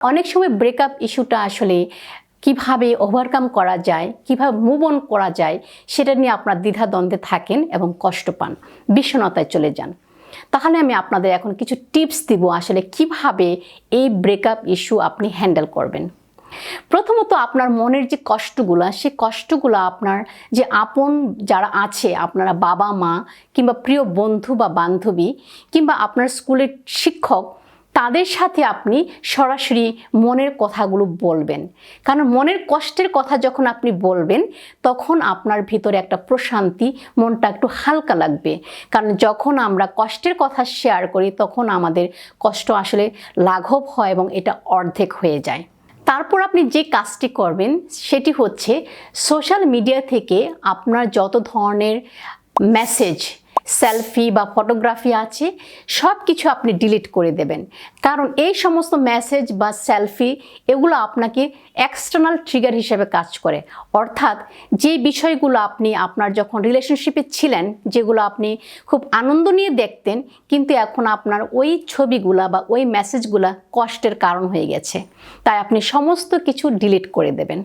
অনেক সময় ব্রেকআপ ইস্যুটা আসলে কীভাবে ওভারকাম করা যায়, কীভাবে মুভ অন করা যায়, সেটা নিয়ে আপনার দ্বিধাদ্বন্দ্বে থাকেন এবং কষ্ট পান। বিষণ্ণতায় চলে যান। তাহলে আমি আপনাদের এখন কিছু টিপস দিব আসলে কীভাবে এই ব্রেকআপ ইস্যু আপনি হ্যান্ডেল করবেন। প্রথমত আপনার মনের যে কষ্টগুলো সে কষ্টগুলো আপনার যে আপন যারা আছে, আপনারা বাবা মা কিংবা প্রিয় বন্ধু বা বান্ধবী কিংবা আপনার স্কুলের শিক্ষক তাদের সাথে আপনি সরাসরি মনের কথাগুলো বলবেন। কারণ মনের কষ্টের কথা যখন আপনি বলবেন, তখন আপনার ভিতরে একটা প্রশান্তি, মনটা একটু হালকা লাগবে। কারণ যখন আমরা কষ্টের কথা শেয়ার করি, তখন আমাদের কষ্ট আসলে লাঘব হয় এবং এটা অর্ধেক হয়ে যায়। তারপর আপনি যে কাজটি করবেন, সেটি হচ্ছে সোশ্যাল মিডিয়া থেকে আপনার যত ধরনের মেসেজ সেলফি বা ফটোগ্রাফি আছে সব কিছু আপনি ডিলিট করে দেবেন। কারণ এই সমস্ত মেসেজ বা সেলফি এগুলো আপনাকে এক্সটার্নাল ট্রিগার হিসেবে কাজ করে। অর্থাৎ যে বিষয়গুলো আপনি আপনার যখন রিলেশনশিপে ছিলেন, যেগুলো আপনি খুব আনন্দ নিয়ে দেখতেন, কিন্তু এখন আপনার ওই ছবিগুলা বা ওই মেসেজগুলা কষ্টের কারণ হয়ে গেছে। তাই আপনি সমস্ত কিছু ডিলিট করে দেবেন।